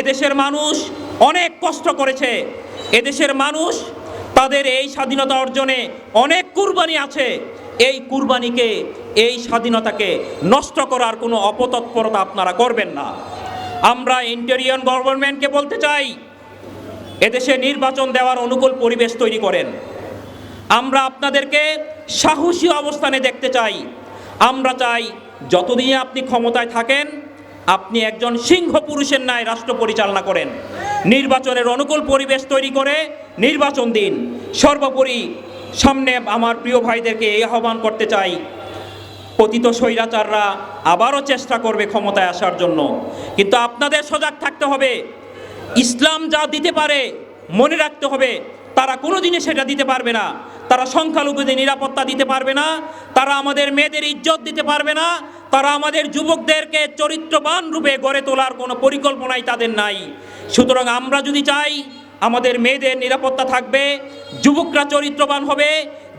এদেশের মানুষ অনেক কষ্ট করেছে। এদেশের মানুষ তাদের এই স্বাধীনতা অর্জনে অনেক কুরবানি আছে। এই কুরবানিকে, এই স্বাধীনতাকে নষ্ট করার কোনো অপতৎপরতা আপনারা করবেন না। আমরা ইন্টেরিয়ন গভর্নমেন্টকে বলতে চাই, এদেশে নির্বাচন দেওয়ার অনুকূল পরিবেশ তৈরি করেন। আমরা আপনাদেরকে সাহসী অবস্থানে দেখতে চাই। আমরা চাই যতদিন আপনি ক্ষমতায় থাকেন আপনি একজন সিংহ পুরুষের ন্যায় রাষ্ট্র পরিচালনা করেন। নির্বাচনের অনুকূল পরিবেশ তৈরি করে নির্বাচন দিন। সর্বোপরি সামনে আমার প্রিয় ভাইদেরকে এই আহ্বান করতে চাই পতিত স্বৈরাচাররা আবারও চেষ্টা করবে ক্ষমতায় আসার জন্য। কিন্তু আপনাদের সজাগ থাকতে হবে। ইসলাম যা দিতে পারে, মনে রাখতে হবে, তারা কোনো জিনিস সেটা দিতে পারবে না। তারা সংখ্যালঘুদের নিরাপত্তা দিতে পারবে না, তারা আমাদের মেয়েদের ইজ্জত দিতে পারবে না তারা আমাদের যুবকদেরকে চরিত্রবান রূপে গড়ে তোলার কোনো পরিকল্পনাই তাদের নাই। সুতরাং আমরা যদি চাই আমাদের মেয়েদের নিরাপত্তা থাকবে, যুবকরা চরিত্রবান হবে,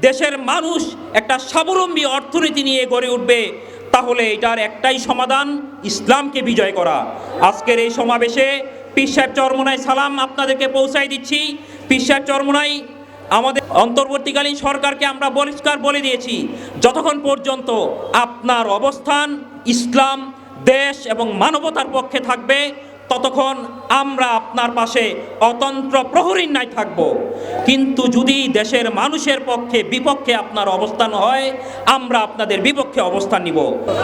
দেশের মানুষ একটা স্বাবলম্বী অর্থনীতি নিয়ে গড়ে উঠবে, তাহলে এটার একটাই সমাধান, ইসলামকে বিজয় করা। আজকের এই সমাবেশে পীর সাহেব চরমনায় সালাম আপনাদেরকে পৌঁছাই দিচ্ছি। পীর সাহেব চরমনাই আমাদের অন্তর্বর্তীকালীন সরকারকে আমরা পরিষ্কার বলে দিয়েছি, যতক্ষণ পর্যন্ত আপনার অবস্থান ইসলাম, দেশ এবং মানবতার পক্ষে থাকবে, ততক্ষণ আমরা আপনার পাশে অতন্ত্র প্রহরীর নাই থাকব। কিন্তু যদি দেশের মানুষের পক্ষে বিপক্ষে আপনার অবস্থান হয়, আমরা আপনাদের বিপক্ষে অবস্থান নিব।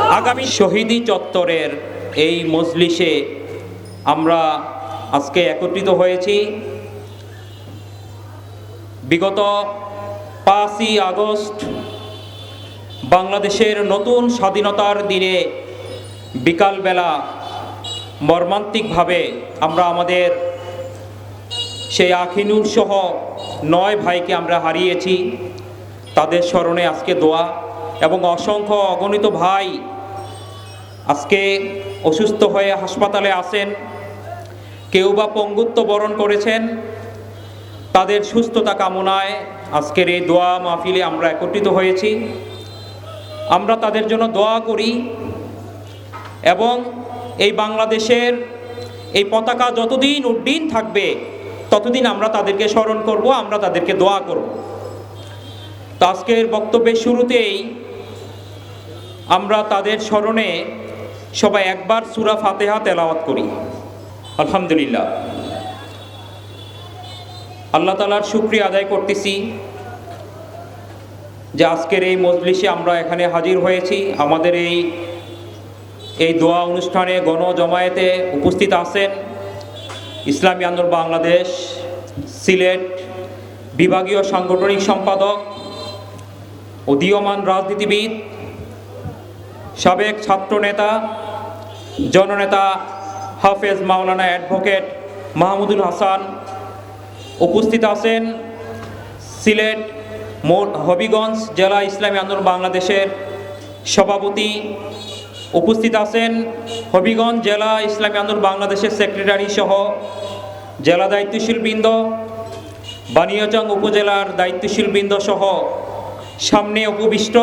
আগামী শহীদি চত্বরের এই মজলিসে আমরা আজকে একত্রিত হয়েছি। বিগত পাঁচই আগস্ট বাংলাদেশের নতুন স্বাধীনতার দিনে বিকালবেলা মর্মান্তিকভাবে আমরা আমাদের সেই আখিনুর সহ নয় ভাইকে আমরা হারিয়েছি। তাদের স্মরণে আজকে দোয়া এবং অসংখ্য অগণিত ভাই আজকে অসুস্থ হয়ে হাসপাতালে আসেন কেউ বা পঙ্গুত্ব বরণ করেছেন তাদের সুস্থতা কামনায় আজকের এই দোয়া মাহফিলে আমরা একত্রিত হয়েছি। আমরা তাদের জন্য দোয়া করি এবং এই বাংলাদেশের এই পতাকা যতদিন উড্ডীন থাকবে, ততদিন আমরা তাদেরকে স্মরণ করব, আমরা তাদেরকে দোয়া করব। তো আজকের বক্তব্যের শুরুতেই আমরা তাদের স্মরণে সবাই একবার সুরা ফাতেহা তেলাওয়াত করি। আলহামদুলিল্লাহ। আল্লাহ তালার শুক্রিয়া আদায় করতেছি যে আজকের এই মজলিসে আমরা এখানে হাজির হয়েছি। আমাদের এই এই দোয়া অনুষ্ঠানে গণজমায়েতে উপস্থিত আছেন ইসলামী আন্দোলন বাংলাদেশ, সিলেট বিভাগীয় সাংগঠনিক সম্পাদক উদীয়মান রাজনীতিবিদ, সাবেক ছাত্রনেতা জননেতা হাফেজ মাওলানা অ্যাডভোকেট মাহমুদুল হাসান উপস্থিত আছেন সিলেট হবিগঞ্জ জেলা ইসলামী আন্দোলন বাংলাদেশের সভাপতি। উপস্থিত আছেন হবিগঞ্জ জেলা ইসলামী আন্দোলন বাংলাদেশের সেক্রেটারি সহ জেলা দায়িত্বশীল বৃন্দ বানিয়াচং উপজেলার দায়িত্বশীল বৃন্দ সহ সামনে উপবিষ্ট।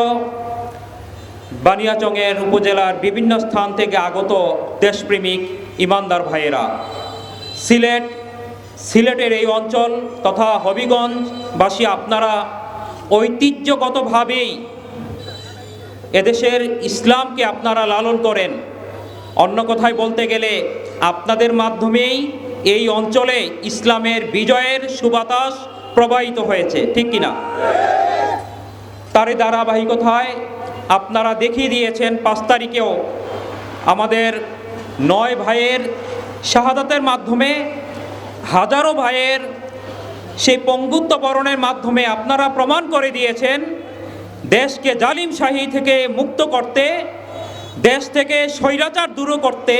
বানিয়াচংয়ের উপজেলার বিভিন্ন স্থান থেকে আগত দেশপ্রেমিক ইমানদার ভাইয়েরা। সিলেট সিলেটের এই অঞ্চল তথা হবিগঞ্জবাসী আপনারা ঐতিহ্যগতভাবেই এদেশের ইসলামকে আপনারা লালন করেন। অন্য কথায় বলতে গেলে আপনাদের মাধ্যমেই এই অঞ্চলে ইসলামের বিজয়ের সুবাতাস প্রবাহিত হয়েছে, ঠিক কিনা? তারই ধারাবাহিকতায় আপনারা দেখিয়ে দিয়েছেন পাঁচ তারিখেও আমাদের নয় ভাইয়ের শাহাদাতের মাধ্যমে হাজারো ভাইয়ের সেই পঙ্গুত্ব বরণের মাধ্যমে আপনারা প্রমাণ করে দিয়েছেন, দেশকে জালিম শাহী থেকে মুক্ত করতে, দেশ থেকে স্বৈরাচার দূর করতে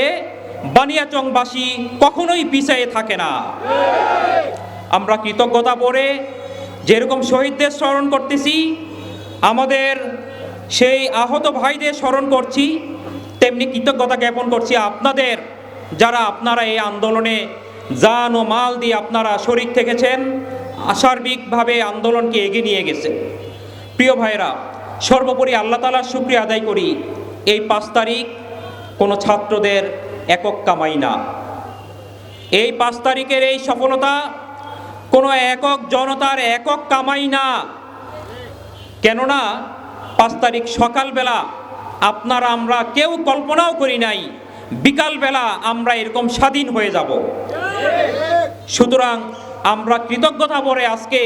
বানিয়াচংবাসী কখনোই পিছিয়ে থাকে না। আমরা কৃতজ্ঞতা পড়ে যেরকম শহীদদের স্মরণ করতেছি, আমাদের সেই আহত ভাইদের স্মরণ করছি, তেমনি কৃতজ্ঞতা জ্ঞাপন করছি আপনাদের, যারা আপনারা এই আন্দোলনে জান ও মাল দিয়ে আপনারা শরিক থেকেছেন আশার্বিকভাবে আন্দোলনকে এগিয়ে নিয়ে গেছে। প্রিয় ভাইরা সর্বোপরি আল্লাহ তালার শুক্রিয়া আদায় করি, এই পাঁচ তারিখ কোনো ছাত্রদের একক কামাই না। এই পাঁচ তারিখের এই সফলতা কোনো একক জনতার একক কামাই না। কেননা, পাঁচ তারিখ সকালবেলা আপনারা আমরা কেউ কল্পনাও করি নাই, বিকালবেলা আমরা এরকম স্বাধীন হয়ে যাব। সুতরাং আমরা কৃতজ্ঞতা ভরে আজকে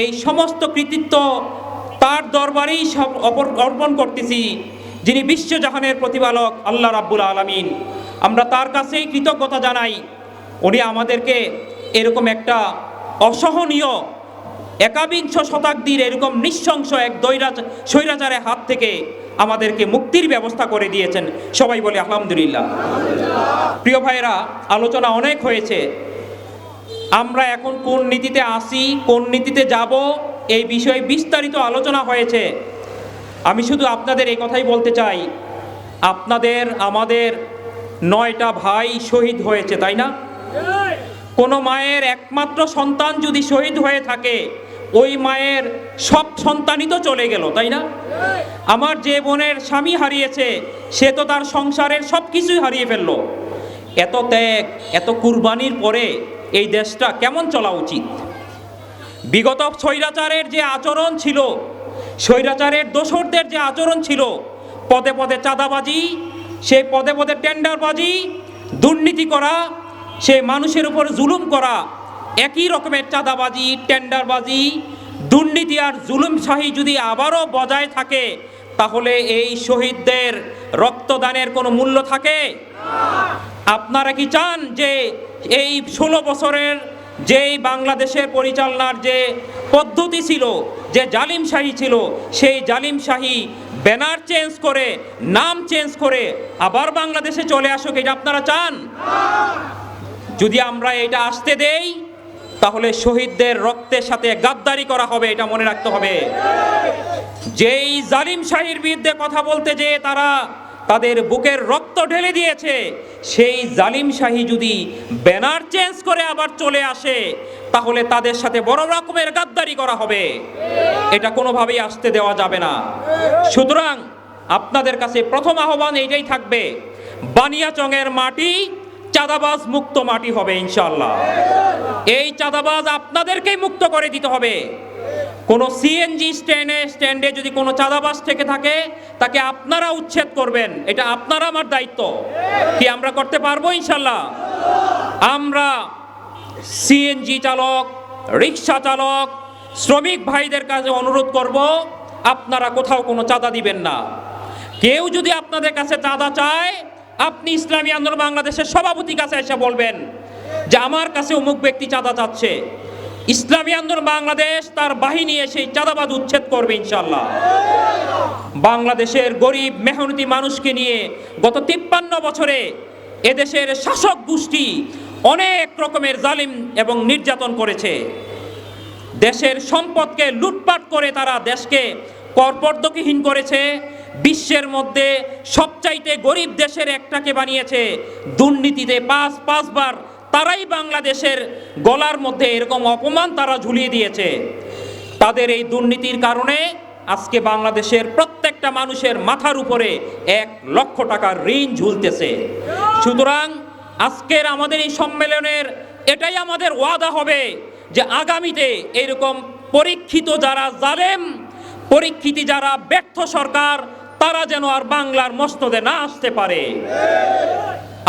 এই সমস্ত কৃতিত্ব তার দরবারেই সব অর্পণ করতেছি, যিনি বিশ্বজাহানের প্রতিপালক আল্লাহ রাব্বুল আলামিন। আমরা তার কাছেই কৃতজ্ঞতা জানাই, উনি আমাদেরকে এরকম একটা অসহনীয়, একাবিংশ শতাব্দীর এরকম নৃশংস এক দৈরাজ, স্বৈরাচারের হাত থেকে আমাদেরকে মুক্তির ব্যবস্থা করে দিয়েছেন। সবাই বলে আলহামদুলিল্লাহ। প্রিয় ভাইয়েরা, আলোচনা অনেক হয়েছে। আমরা এখন কোন নীতিতে আসি, কোন নীতিতে যাব, এই বিষয়ে বিস্তারিত আলোচনা হয়েছে। আমি শুধু আপনাদের এই কথাই বলতে চাই। আপনাদের, আমাদের নয়টা ভাই শহীদ হয়েছে, তাই না? কোনো মায়ের একমাত্র সন্তান যদি শহীদ হয়ে থাকে, ওই মায়ের সব সন্তানই তো চলে গেল, তাই না? আমার যে বোনের স্বামী হারিয়েছে, সে তো তার সংসারের সব কিছুই হারিয়ে ফেলল। এত ত্যাগ, এত কুরবানির পরে এই দেশটা কেমন চলা উচিত? বিগত স্বৈরাচারের যে আচরণ ছিল, স্বৈরাচারের দোসরদের যে আচরণ ছিল, পদে পদে চাঁদাবাজি, সে পদে পদে টেন্ডারবাজি, দুর্নীতি করা, সে মানুষের উপর জুলুম করা, একই রকমের চাঁদাবাজি, টেন্ডারবাজি দুর্নীতি আর জুলুমশাহী যদি আবারও বজায় থাকে, তাহলে এই শহীদদের রক্তদানের কোনো মূল্য থাকে? আপনারা কি চান যে এই ষোলো বছরের যেই বাংলাদেশের পরিচালনার যে পদ্ধতি ছিল, যে জালিম শাহী ছিল, সেই জালিম শাহী ব্যানার চেঞ্জ করে, নাম চেঞ্জ করে আবার বাংলাদেশে চলে আসুক, এটা আপনারা চান? যদি আমরা এটা আসতে দেই তাহলে শহীদদের রক্তের সাথে গাদ্দারি করা হবে, এটা মনে রাখতে হবে। যেই জালিম শাহীর বিরুদ্ধে কথা বলতে যে তারা তাদের বুকের রক্ত ঢেলে দিয়েছে, সেই জালিম শাহী যদি ব্যানার চেঞ্জ করে আবার চলে আসে, তাহলে তাদের সাথে বড় রকমের গাদ্দারি করা হবে। এটা কোনোভাবেই আসতে দেওয়া যাবে না। সুতরাং আপনাদের কাছে প্রথম আহ্বান এইটাই থাকবে, বানিয়াচংয়ের মাটি চাঁদাবাজ মুক্ত মাটি হবে ইনশাল্লাহ এই চাঁদাবাজ আপনাদেরকেই মুক্ত করে দিতে হবে। কোনো সিএনজি স্ট্যান্ডে স্ট্যান্ডে যদি কোনো চাঁদাবাজ থেকে থাকে, তাকে আপনারা উচ্ছেদ করবেন। এটা আপনারা আমার দায়িত্ব। কি আমরা করতে পারব ইনশাল্লাহ আমরা সিএনজি চালক রিক্সা চালক, শ্রমিক ভাইদের কাছে অনুরোধ করব, আপনারা কোথাও কোনো চাঁদা দিবেন না। কেউ যদি আপনাদের কাছে চাঁদা চায় আপনি ইসলামী আন্দোলন বাংলাদেশের সভাপতির কাছে এসে বলবেন যে আমার কাছে অমুক ব্যক্তি চাঁদা চাচ্ছে। ইসলামী আন্দোলন বাংলাদেশ তার বাহিনী এসে চাঁদাবাদ উচ্ছেদ করবে ইনশাল্লাহ বাংলাদেশের গরিব, মেহনতি মানুষকে নিয়ে গত তিপ্পান্ন বছরে এদেশের শাসক গোষ্ঠী অনেক রকমের জালিম এবং নির্যাতন করেছে। দেশের সম্পদকে লুটপাট করে তারা দেশকে করপর্দকহীন করেছে। বিশ্বের মধ্যে সবচাইতে গরিব দেশের একটাকে বানিয়েছে। দুর্নীতিতে পাঁচ, পাঁচবার তারাই বাংলাদেশের গলার মধ্যে এরকম অপমান তারা ঝুলিয়ে দিয়েছে। তাদের এই দুর্নীতির কারণে আজকে বাংলাদেশের প্রত্যেকটা মানুষের মাথার উপরে এক লক্ষ টাকার ঋণ ঝুলতেছে। সুতরাং আজকের আমাদের এই সম্মেলনের এটাই আমাদের ওয়াদা হবে যে আগামীতে এরকম পরীক্ষিত যারা জালেম, পরীক্ষিত যারা ব্যর্থ সরকার তারা যেন আর বাংলার মস্তদে না আসতে পারে।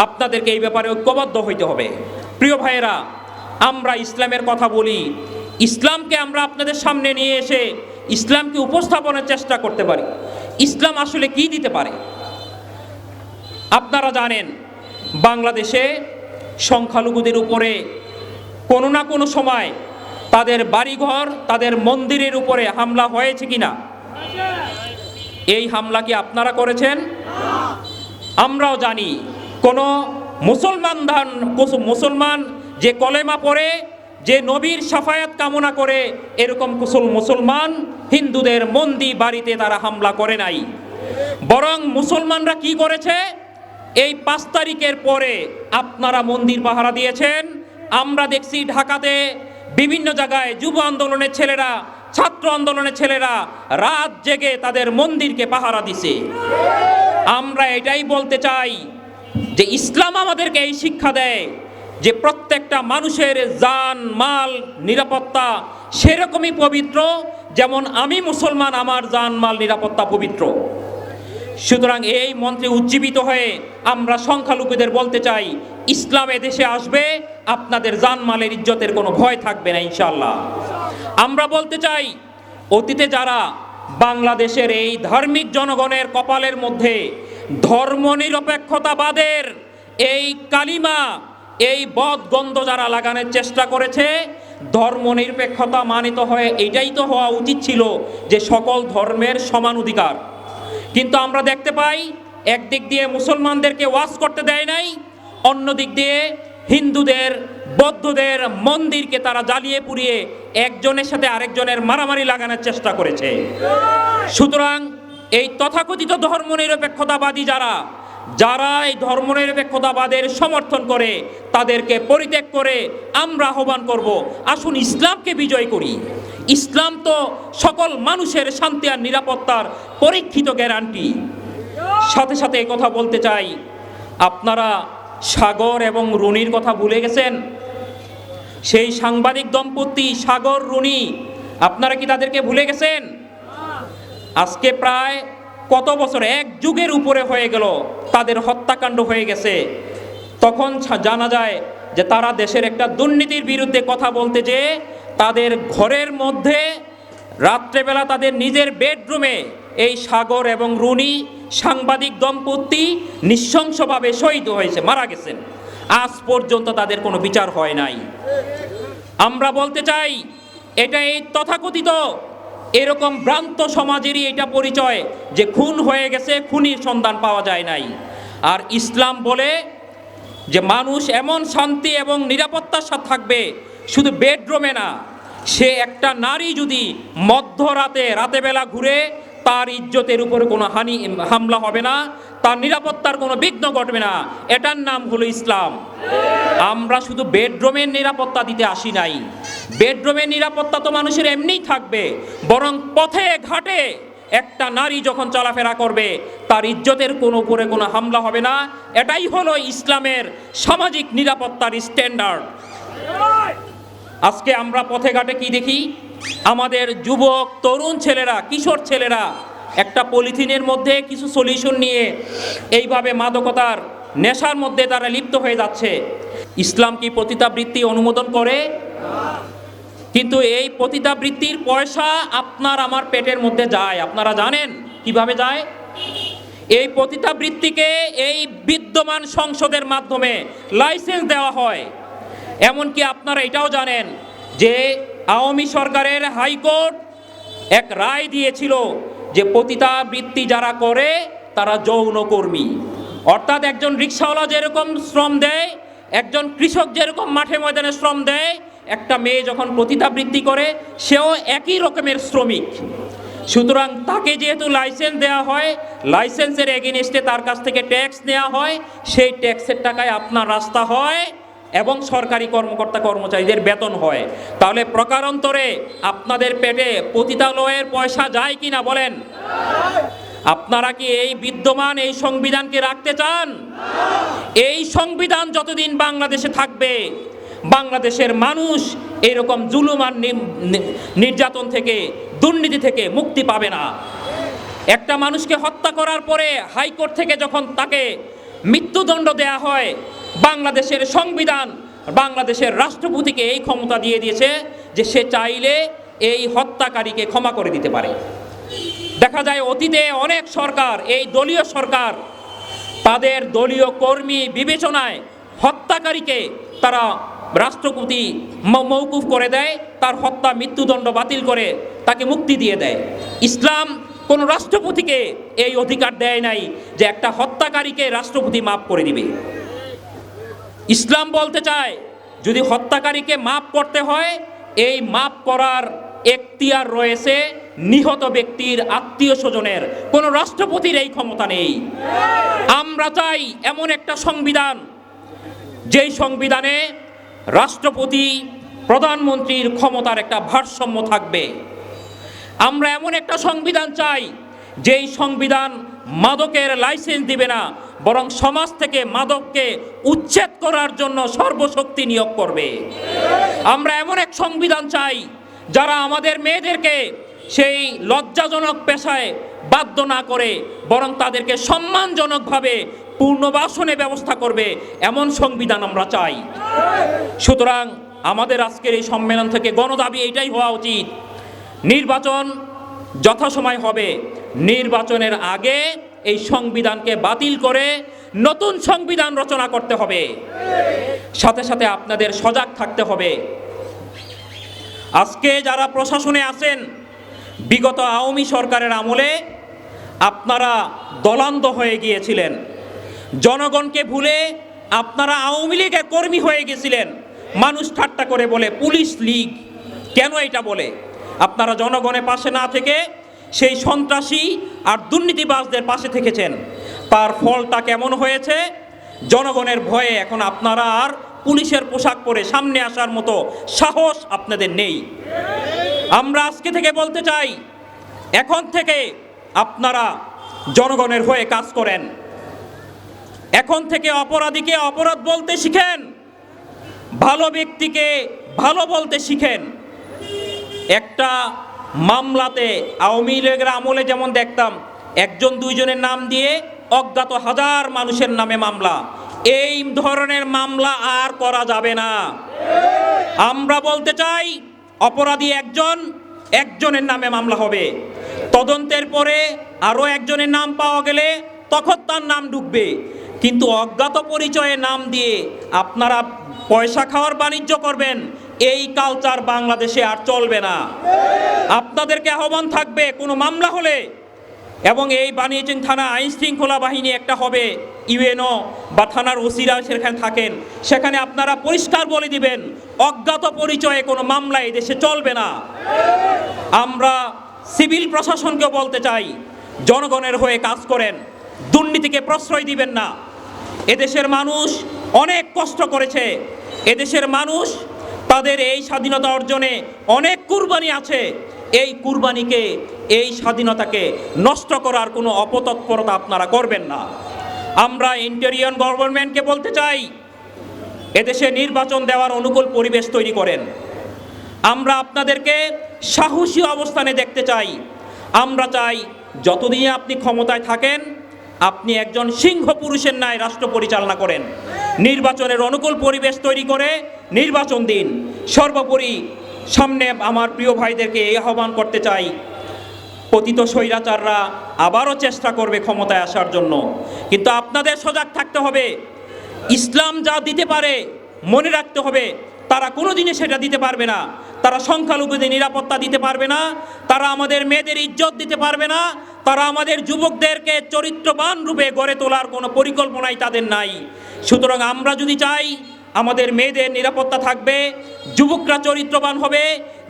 আপনাদেরকে এই ব্যাপারে ঐক্যবদ্ধ হইতে হবে। প্রিয় ভাইয়েরা, আমরা ইসলামের কথা বলি। ইসলামকে আমরা আপনাদের সামনে নিয়ে এসে ইসলামকে উপস্থাপনের চেষ্টা করতে পারি। ইসলাম আসলে কি দিতে পারে? আপনারা জানেন, বাংলাদেশে সংখ্যালঘুদের উপরে কোনো না কোনো সময় তাদের বাড়িঘর, তাদের মন্দিরের উপরে হামলা হয়েছে কিনা? এই হামলা কি আপনারা করেছেন? আমরাও জানি। কোনো মুসলমান ধান মুসলমান যে কলেমা পড়ে, যে নবীর সাফায়াত কামনা করে, এরকম কুসল মুসলমান হিন্দুদের মন্দির বাড়িতে তারা হামলা করে নাই। বরং মুসলমানরা কি করেছে? এই পাঁচ তারিখের পরে আপনারা মন্দির পাহারা দিয়েছেন। আমরা দেখছি ঢাকাতে বিভিন্ন জায়গায় যুব আন্দোলনের ছেলেরা ছাত্র আন্দোলনের ছেলেরা রাত জেগে তাদের মন্দিরকে পাহারা দিছে। আমরা এটাই বলতে চাই যে ইসলাম আমাদেরকে এই শিক্ষা দেয় যে প্রত্যেকটা মানুষের জান, মাল, নিরাপত্তা সেরকমই পবিত্র, যেমন আমি মুসলমান, আমার জান, মাল, নিরাপত্তা পবিত্র। সুতরাং এই মন্ত্রে উজ্জীবিত হয়ে আমরা সংখ্যালঘুদের বলতে চাই, ইসলাম দেশে আসবে, আপনাদের জানমালের ইজ্জতের কোনো ভয় থাকবে না ইনশাল্লাহ আমরা বলতে চাই, অতীতে যারা বাংলাদেশের এই ধার্মিক জনগণের কপালের মধ্যে ধর্মনিরপেক্ষতাবাদের এই কালিমা, এই বদ গন্ধ যারা লাগানোর চেষ্টা করেছে, ধর্মনিরপেক্ষতা মানিত হয়ে এটাই তো হওয়া উচিত ছিল যে সকল ধর্মের সমান অধিকার কিন্তু আমরা দেখতে পাই, একদিক দিয়ে মুসলমানদেরকে ওয়াজ করতে দেয় নাই অন্য দিক দিয়ে হিন্দুদের, বৌদ্ধদের মন্দিরকে তারা জ্বালিয়ে পুড়িয়ে একজনের সাথে আরেকজনের মারামারি লাগানোর চেষ্টা করেছে। সুতরাং এই তথাকথিত ধর্মনিরপেক্ষতাবাদী যারা যারা এই ধর্মনিরপেক্ষতাবাদের সমর্থন করে, তাদেরকে পরিত্যাগ করে আমরা আহ্বান করব, আসুন ইসলামকে বিজয় করি। ইসলাম তো সকল মানুষের শান্তি আর নিরাপত্তার পরীক্ষিত গ্যারান্টি। সাথে সাথে কথা বলতে চাই, আপনারা সাগর এবং রুনির কথা ভুলে গেছেন? সেই সাংবাদিক দম্পতি সাগর রুনি, আপনারা কি তাদেরকে ভুলে গেছেন? আজকে প্রায় কত বছর? এক যুগের উপরে হয়ে গেল তাদের হত্যাকাণ্ড হয়ে গেছে। তখন জানা যায় যে তারা দেশের একটা দুর্নীতির বিরুদ্ধে কথা বলতে যে তাদের ঘরের মধ্যে রাত্রেবেলা তাদের নিজের বেডরুমে এই সাগর এবং রুনি সাংবাদিক দম্পতি নৃশংসভাবে শহীদ হয়েছে, মারা গেছেন। আজ পর্যন্ত তাদের কোনো বিচার হয় নাই। আমরা বলতে চাই, এটা এই তথাকথিত এরকম ভ্রান্ত সমাজেরই এটা পরিচয় যে খুন হয়ে গেছে, খুনির সন্ধান পাওয়া যায় নাই। আর ইসলাম বলে যে মানুষ এমন শান্তি এবং নিরাপত্তার সাথে থাকবে, শুধু বেডরুমে না, সে একটা নারী যদি মধ্যরাতে রাতেবেলা ঘুরে তার ইজ্জতের উপরে কোনো হানি, হামলা হবে না তার নিরাপত্তার কোনো বিঘ্ন ঘটবে না। এটার নাম হলো ইসলাম। আমরা শুধু বেডরুমের নিরাপত্তা দিতে আসি নাই। বেডরুমের নিরাপত্তা তো মানুষের এমনিই থাকবে, বরং পথে ঘাটে একটা নারী যখন চলাফেরা করবে, তার ইজ্জতের কোনো উপরে কোনো হামলা হবে না। এটাই হলো ইসলামের সামাজিক নিরাপত্তার স্ট্যান্ডার্ড আজকে আমরা পথে ঘাটে কি দেখি? আমাদের যুবক, তরুণ ছেলেরা, কিশোর ছেলেরা একটা পলিথিনের মধ্যে কিছু সলিউশন নিয়ে এইভাবে মাদকতার নেশার মধ্যে তারা লিপ্ত হয়ে যাচ্ছে। ইসলাম কি পতিতাবৃত্তি অনুমোদন করে? কিন্তু এই পতিতাবৃত্তির পয়সা আপনার আমার পেটের মধ্যে যায়। আপনারা জানেন কীভাবে যায়? এই পতিতাবৃত্তিকে এই বিদ্যমান সংসদের মাধ্যমে লাইসেন্স দেওয়া হয়। এমনকি আপনারা এটাও জানেন যে আওয়ামী সরকারের হাইকোর্ট এক রায় দিয়েছিল যে পতিতাবৃত্তি যারা করে, তারা যৌন কর্মী। অর্থাৎ একজন রিক্সাওয়ালা যেরকম শ্রম দেয়, একজন কৃষক যেরকম মাঠে ময়দানে শ্রম দেয়, একটা মেয়ে যখন পতিতাবৃত্তি করে, সেও একই রকমের শ্রমিক। সুতরাং তাকে যেহেতু লাইসেন্স দেওয়া হয়, লাইসেন্সের এগেনস্টে তার কাছ থেকে ট্যাক্স নেওয়া হয়, সেই ট্যাক্সের টাকায় আপনার রাস্তা হয়। এবং সরকারি কর্মকর্তা কর্মচারীদের বেতন হয়। তাহলে প্রকারান্তরে আপনাদের পেটে পতিতালয়ের পয়সা যায় কি না বলেন? আপনারা কি এই বিদ্যমান এই সংবিধানকে রাখতে চান? এই সংবিধান যতদিন বাংলাদেশে থাকবে, বাংলাদেশের মানুষ এরকম জুলুম আর নি- নি- নির্যাতন থেকে, দুর্নীতি থেকে মুক্তি পাবে না। একটা মানুষকে হত্যা করার পরে হাইকোর্ট থেকে যখন তাকে মৃত্যুদণ্ড দেয়া হয় বাংলাদেশের সংবিধান, বাংলাদেশের রাষ্ট্রপতিকে এই ক্ষমতা দিয়ে দিয়েছে যে সে চাইলে এই হত্যাকারীকে ক্ষমা করে দিতে পারে। দেখা যায় অতীতে অনেক সরকার, এই দলীয় সরকার, তাদের দলীয় কর্মী বিবেচনায় হত্যাকারীকে তারা রাষ্ট্রপতি মৌকুফ করে দেয়, তার হত্যা, মৃত্যুদণ্ড বাতিল করে তাকে মুক্তি দিয়ে দেয়। ইসলাম কোন রাষ্ট্রপতিকে এই অধিকার দেয় নাই যে একটা হত্যাকারীকে রাষ্ট্রপতি মাফ করে দিবে। ইসলাম বলতে চায়, যদি হত্যাকারীকে মাফ করতে হয়, এই মাপ করার এখতিয়ার রয়েছে নিহত ব্যক্তির আত্মীয় স্বজনের। কোনো রাষ্ট্রপতির এই ক্ষমতা নেই। আমরা চাই এমন একটা সংবিধান, যেই সংবিধানে রাষ্ট্রপতি, প্রধানমন্ত্রীর ক্ষমতার একটা ভারসাম্য থাকবে। আমরা এমন একটা সংবিধান চাই, যেই সংবিধান মাদকের লাইসেন্স দিবে না বরং সমাজ থেকে মাদককে উচ্ছেদ করার জন্য সর্বশক্তি নিয়োগ করবে। আমরা এমন এক সংবিধান চাই, যারা আমাদের মেয়েদেরকে সেই লজ্জাজনক পেশায় বাধ্য না করে, বরং তাদেরকে সম্মানজনকভাবে পূর্ণবাসনে ব্যবস্থা করবে, এমন সংবিধান আমরা চাই। সুতরাং আমাদের আজকের এই সম্মেলন থেকে গণদাবি এটাই হওয়া উচিত। নির্বাচন যথাসময় হবে। নির্বাচনের আগে এই সংবিধানকে বাতিল করে নতুন সংবিধান রচনা করতে হবে। সাথে সাথে আপনাদের সজাগ থাকতে হবে। আজকে যারা প্রশাসনে আছেন, বিগত আওয়ামী সরকারের আমলে আপনারা দলান্ত হয়ে গিয়েছিলেন। জনগণকে ভুলে আপনারা আওয়ামী লীগের কর্মী হয়ে গেছিলেন। মানুষ ঠাট্টা করে বলে, পুলিশ লীগ? কেন এটা বলে? আপনারা জনগণের পাশে না থেকে সেই সন্ত্রাসী আর দুর্নীতিবাজদের পাশে থেকেছেন। তার ফলটা কেমন হয়েছে? জনগণের ভয়ে এখন আপনারা আর পুলিশের পোশাক পরে সামনে আসার মতো সাহস আপনাদের নেই। আমরা আজকে থেকে বলতে চাই, এখন থেকে আপনারা জনগণের হয়ে কাজ করেন। এখন থেকে অপরাধীকে অপরাধ বলতে শিখেন, ভালো ব্যক্তিকে ভালো বলতে শিখেন। একটা মামলাতে আওয়ামী লীগের আমলে যেমন দেখতাম, একজন দুইজনের নাম দিয়ে অজ্ঞাত হাজার মানুষের নামে মামলা। এই ধরনের মামলা আর করা যাবে না। আমরা বলতে চাই, অপরাধী একজন, একজনের নামে মামলা হবে। তদন্তের পরে আরও একজনের নাম পাওয়া গেলে তখন তার নাম ঢুকবে। কিন্তু অজ্ঞাত পরিচয়ে নাম দিয়ে আপনারা পয়সা খাওয়ার বাণিজ্য করবেন এই কালচার বাংলাদেশে আর চলবে না। আপনাদেরকে আহ্বান থাকবে, কোনো মামলা হলে এবং এই বানিয়েছেন থানা আইন শৃঙ্খলা বাহিনী একটা হবে, ইউএনও বা থানার ওসিরা সেখানে থাকেন। সেখানে আপনারা পরিষ্কার বলে দিবেন, অজ্ঞাত পরিচয়ে কোনো মামলা এই দেশে চলবে না। আমরা সিভিল প্রশাসনকেও বলতে চাই, জনগণের হয়ে কাজ করেন, দুর্নীতিকে প্রশ্রয় দিবেন না। এদেশের মানুষ অনেক কষ্ট করেছে, এদেশের মানুষ তাদের এই স্বাধীনতা অর্জনে অনেক কুরবানি আছে। এই কুরবানিকে, এই স্বাধীনতাকে নষ্ট করার কোনো অপতৎপরতা আপনারা করবেন না। আমরা ইন্টেরিয়ন গভর্নমেন্টকে বলতে চাই, এদেশে নির্বাচন দেওয়ার অনুকূল পরিবেশ তৈরি করেন। আমরা আপনাদেরকে সাহসী অবস্থানে দেখতে চাই। আমরা চাই যতদিনে আপনি ক্ষমতায় থাকেন, আপনি একজন সিংহ পুরুষের ন্যায় রাষ্ট্র পরিচালনা করেন। নির্বাচনের অনুকূল পরিবেশ তৈরি করে নির্বাচন দিন। সর্বোপরি সামনে আমার প্রিয় ভাইদেরকে এই আহ্বান করতে চাই। পতিত স্বৈরাচাররা আবারও চেষ্টা করবে ক্ষমতায় আসার জন্য। কিন্তু আপনাদের সজাগ থাকতে হবে। ইসলাম যা দিতে পারে, মনে রাখতে হবে, তারা কোনো দিনে সেটা দিতে পারবে না। তারা সংখ্যালঘুদের নিরাপত্তা দিতে পারবে না, তারা আমাদের মেয়েদের ইজ্জত দিতে পারবে না, তারা আমাদের যুবকদেরকে চরিত্রবান রূপে গড়ে তোলার কোনো পরিকল্পনাই তাদের নাই। সুতরাং আমরা যদি চাই আমাদের মেয়েদের নিরাপত্তা থাকবে, যুবকরা চরিত্রবান হবে,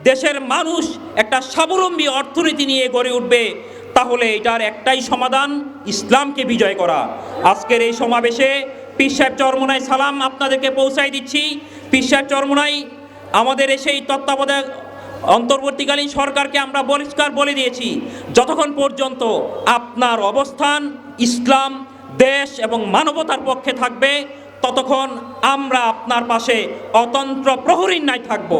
দেশের মানুষ একটা স্বাবলম্বী অর্থনীতি নিয়ে গড়ে উঠবে। তাহলে এটার একটাই সমাধান, ইসলামকে বিজয় করা। আজকের এই সমাবেশে পীর সাহেব চরমনায় সালাম আপনাদেরকে পৌঁছাই দিচ্ছি। পীর সাহেব চরমনাই আমাদের সেই তত্ত্বাবধায়ক, অন্তর্বর্তীকালীন সরকারকে আমরা পরিষ্কার বলে দিয়েছি। যতক্ষণ পর্যন্ত আপনার অবস্থান ইসলাম, দেশ এবং মানবতার পক্ষে থাকবে ততক্ষণ আমরা আপনার পাশে অতন্ত্র প্রহরীর নাই থাকব।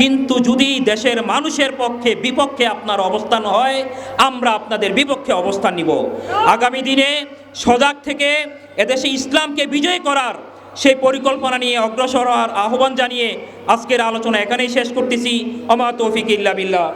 কিন্তু যদি দেশের মানুষের পক্ষে বিপক্ষে আপনার অবস্থান হয়, আমরা আপনাদের বিপক্ষে অবস্থান নিব। আগামী দিনে সজাগ থেকে এদেশে ইসলামকে বিজয় করার সেই পরিকল্পনা নিয়ে অগ্রসর হওয়ার আহ্বান জানিয়ে আজকের আলোচনা এখানেই শেষ করতেছি। অমা তৌফিক ইল্লা বিল্লাহ।